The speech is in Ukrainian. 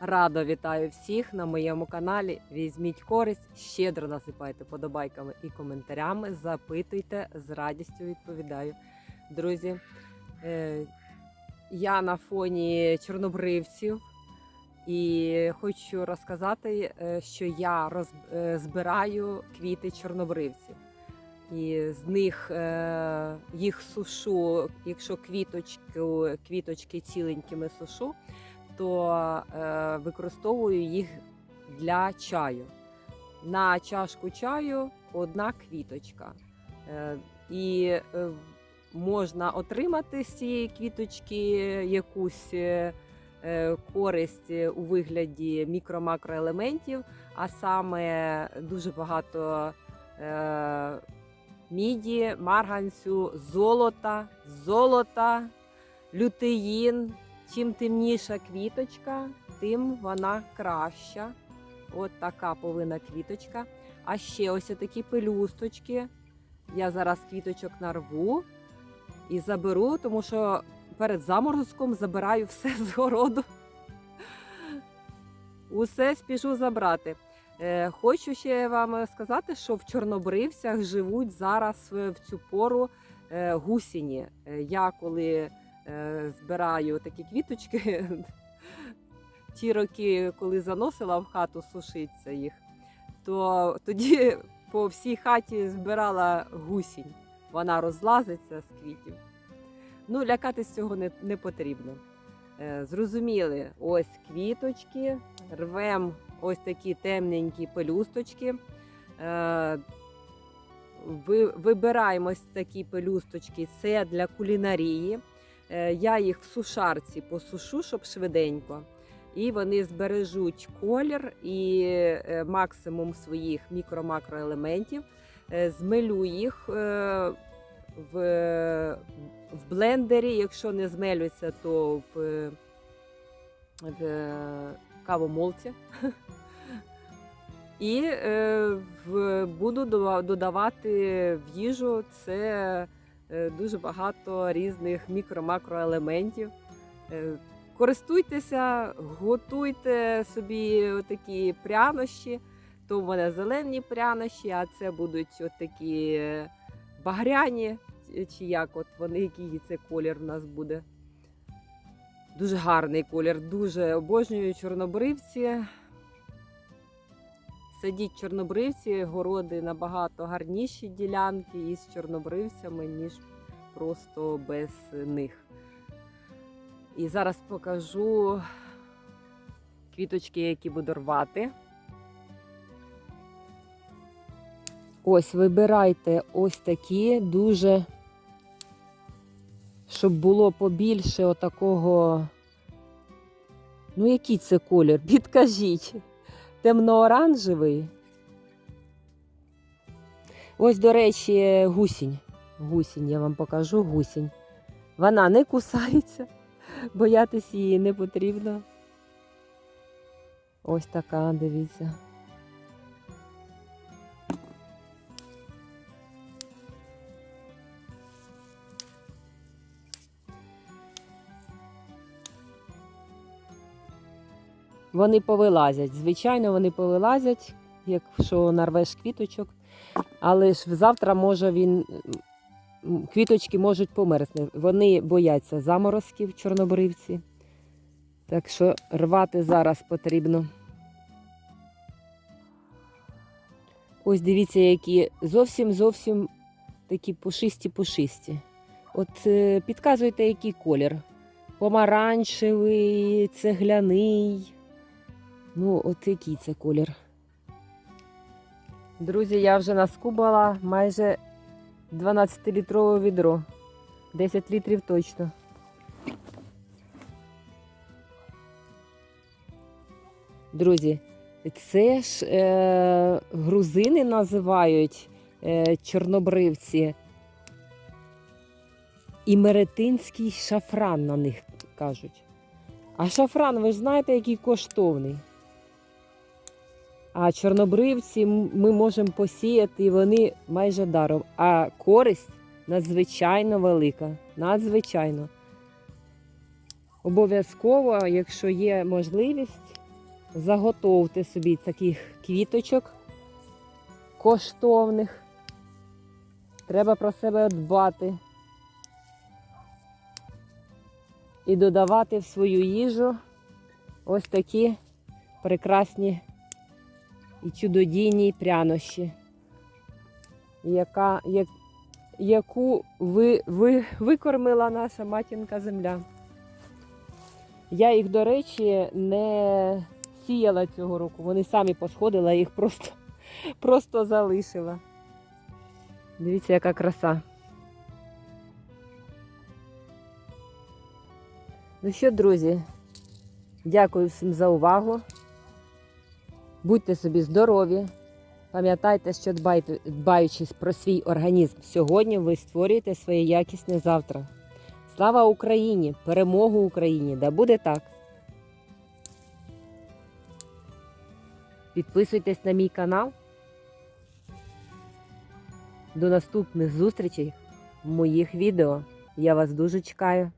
Радо вітаю всіх на моєму каналі. Візьміть користь, щедро насипайте подобайками і коментарями. Запитуйте, з радістю відповідаю. Друзі, е, я на фоні чорнобривців і хочу розказати, е, що я роз, е, збираю квіти чорнобривців. І з них їх сушу, якщо квіточку, квіточки ціленькими сушу, то е, використовую їх для чаю. На чашку чаю одна квіточка. Е, і е, можна отримати з цієї квіточки якусь користь у вигляді мікро-макроелементів, а саме дуже багато. Міді, марганцю, золота, золота, лютеїн, Чим темніша квіточка, тим вона краща. От така повинна квіточка. А ще ось такі пелюсточки. Я зараз квіточок нарву і заберу, тому що перед заморозком забираю все з городу. Усе спішу забрати. Е, Хочу ще вам сказати, що в Чорнобривцях живуть зараз в цю пору е, гусіні. Е, Я коли збираю такі квіточки. Ті роки, коли заносила в хату сушиться їх, то тоді по всій хаті збирала гусінь. Вона розлазиться з квітів. Ну, лякатись цього не, не потрібно. Е, зрозуміли, ось квіточки, рвем ось такі темненькі пелюсточки. Е, вибираємо такі пелюсточки, це для кулінарії. Е, Я їх в сушарці посушу, щоб швиденько. І вони збережуть колір і е, максимум своїх мікро-макроелементів. Е, Змелю їх в, в блендері. Якщо не змелються, то в, в кавомолці. І буду додавати в їжу це дуже багато різних мікро-макроелементів. Е, Користуйтеся, готуйте собі такі прянощі. То в мене зелені прянощі, а це будуть такі е, багряні, чи як от вони, який це колір в нас буде. Дуже гарний колір, дуже обожнюю чорнобривці. Садіть чорнобривці, городи набагато гарніші ділянки із чорнобривцями, ніж просто без них. І зараз покажу квіточки, які буду рвати. Ось вибирайте ось такі дуже, щоб було побільше отакого. Ну, який це колір? Підкажіть. Темно-оранжевий. Ось, до речі, гусінь. Гусінь, я вам покажу гусінь. Вона не кусається, боятись її не потрібно. Ось така, дивіться. Вони повилазять. Звичайно, вони повилазять, якщо нарвеш квіточок. Але ж завтра може він. Квіточки можуть померзти. Вони бояться заморозків чорнобривці. Так що рвати зараз потрібно. Ось дивіться, які зовсім зовсім такі пушисті-пушисті. От е, підказуйте, який колір. Помаранчевий, цегляний. Ну, от який це колір. Друзі, я вже наскубала майже 12-літрове відро. 10 літрів точно. Друзі, це ж е, грузини називають е, чорнобривці. І меретинський шафран на них кажуть. А шафран, ви ж знаєте, який коштовний. А чорнобривці ми можемо посіяти, і вони майже даром. А користь надзвичайно велика. Надзвичайно. Обов'язково, якщо є можливість, заготовте собі таких квіточок коштовних. Треба про себе дбати і додавати в свою їжу ось такі прекрасні і чудодійні прянощі, яка, як, яку ви, ви, викормила наша матінка земля. Я їх, до речі, не сіяла цього року. Вони самі посходили, їх просто, просто залишила. Дивіться, яка краса. Ну що, друзі, дякую всім за увагу. Будьте собі здорові. Пам'ятайте, що дбаючись про свій організм сьогодні, ви створюєте своє якісне завтра. Слава Україні! Перемогу Україні! Да буде так! Підписуйтесь на мій канал. До наступних зустрічей в моїх відео. Я вас дуже чекаю.